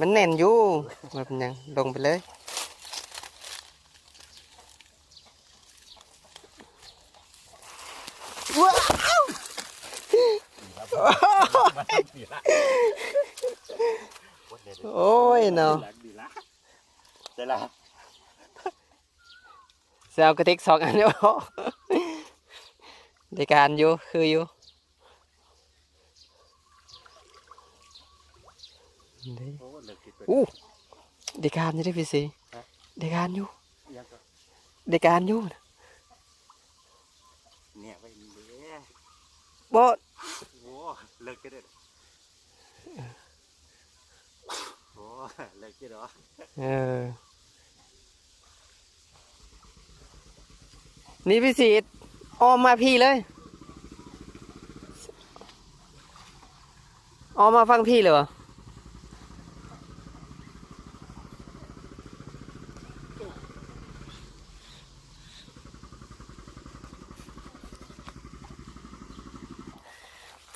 มันแน่นอยู่มันเป็นยังลงไปเลยว้าวโอ้ยเนาะดีละได้ละเซลกระติกสองอันเดียวในการอยู่คืออยู่ นี่โอ้เลิกกินไปอู้เด็กการอยู่ได้พี่สีเด็กการอยู่ยังก็เด็กการอยู่เนี่ยไปนี่เด้อบ่โอ้เลิกกินได้โอ้เลิกกินเหรอเออนี่พี่สีออมมาพี่เลยออมมาฟังพี่เลยเห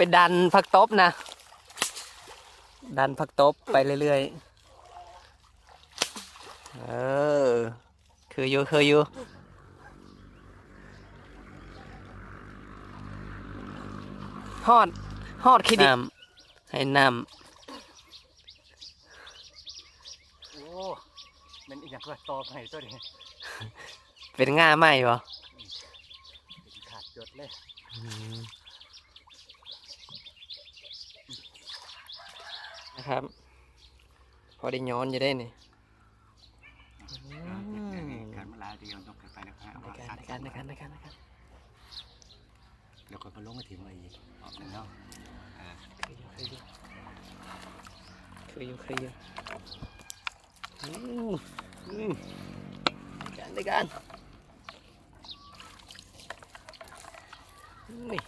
ไปดันผักตบนะ ดันผักตบไปเรื่อยๆ เออ คืออยู่คืออยู่ฮอดฮอดขี้ดิน้ำให้น้โอ้มันอีกอย่างก็ตอบให้ตัวนี้ำเป็นง่าไหมบ่เป็นขาดจดเลย นะครับ พอได้ย้อนอยู่ได้นี่การเวลาเดียวต้องไปแล้วครับในการในการในการในการในการแล้วก็มาลงมาถึงมาอีกออกแล้วคืออยู่คืออยู่คืออยู่คืออยู่อืมอืมในการในการอุ้ย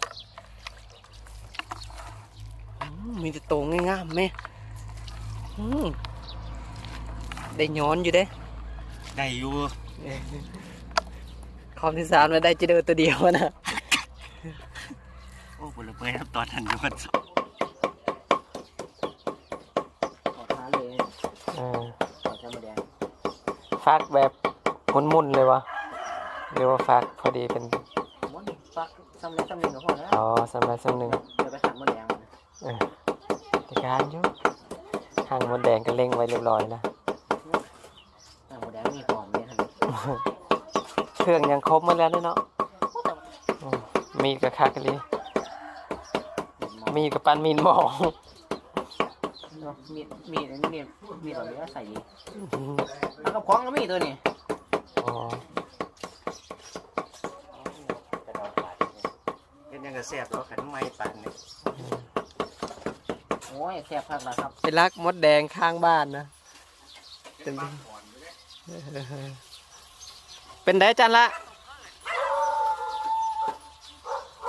อืมมีแต่โตงง่ายๆแม่อืม ได้ย้อนอยู่เด้ ได้อยู่คอมที่สามแล้วได้จะเดินตัวเดียวนะโอ้ผลเปยครับตอนทันอยู่วันขอท้าเลยอ่าขอท้ามาแดงฟักแบบมุนๆเลยวะเรียกว่าฟักพอดีเป็นมดฟักซ้ำเล็กซ้ำหนึ่งก็พอแล้วอ๋อสำหรับสำหนึ่งเดี๋ยวไปสั่งมาแดงเออจัดการอยู่ ห่างมดแดงก็เล็งไว้เรียบร้อยแล้วสั่งมาแดงมีหอมเนี่ยครับเครื่องยังครบหมดแล้วเนาะอืมมีดกับคากะลีมีดกับปันมีนหมองมีดมีดอันนี้มีดมีดแบบนี้ใส่ดีแล้วก็คล้องก็มีตัวนี้อ๋อจะเอาขาดเป็นยังกระแสบแล้วขันไม้ปั่นเนี่ย โอ้ยแซ่บพักแล้วครับไปลักมดแดงข้างบ้านนะเป็นเป็นได้จันละ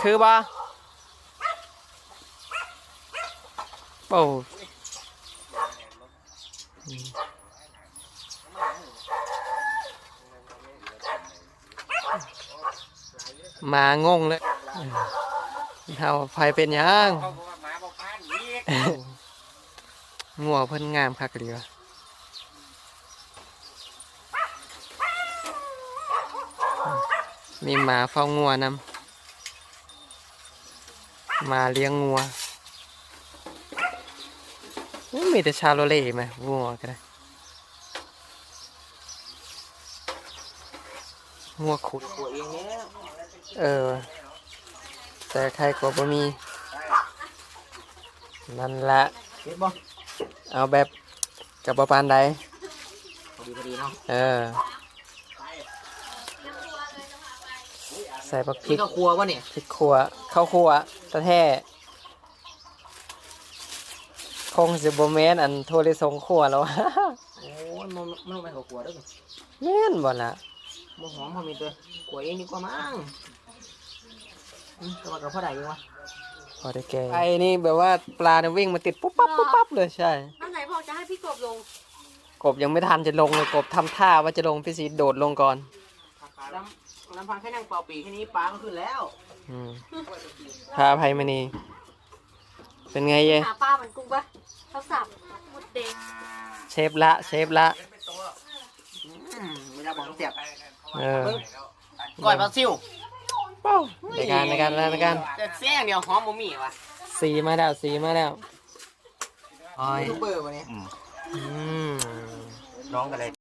คือบ่โอ้มางงเลยเท่าไฟเป็นยัง งัวเพิ่นงามคักเดียวมีหมาเฝ้างัวนำมาเลี้ยงงัวอุ๊ยมีแต่ชาโลเล่ไหมงัวก็ได้งัวขุดตัวเองเนี่ยเออ แต่ใครก็บ่มี นั่นละเห็นบ่เอาแบบกับประปานใดพอดีพอดีเนาะเออ ใส่ผักพรินี่กก็ครัววะเนี่ยพริกขัวข้าวขัวตะแท้คงสิบแมนอันโทรเลสงขัวแล้ว โอ้ยมันมันไม่เขาครัวด้วยแม่นบ่ล่ะมันหอมพอมีตัวครัวเองดีกว่ามั้งอืมแตัวากับพ่อใดอยู่วะ พอได้แกงไอ้นี่แบบว่าปลาเนี่ยวิ่งมาติดปุ๊บปั๊บปุ๊บปั๊บเลยใช่ท่านไหนบอกจะให้พี่กบลง กบยังไม่ทันจะลงเลยกบทำท่าว่าจะลงพี่สีโดดลงก่อนลำลำพังแค่นั่งเป่าปีแค่นี้ปลาก็ขึ้นแล้วอืมพาภัยมณีเป็นไงเย่หาปลาเหมือนกุ้งปะเขาสับหมดเด้งเชฟละ เชฟละอืมเวลาบอกเสียบเออก้อยปลาซิว เป้าในการในการแล้วในการจะแซงเดียวหอมบ่มีวะสีมาแล้วสีมาแล้วอ้อยยูทูบเบอร์วะเนี่ยอืมอืมน้องก็เลย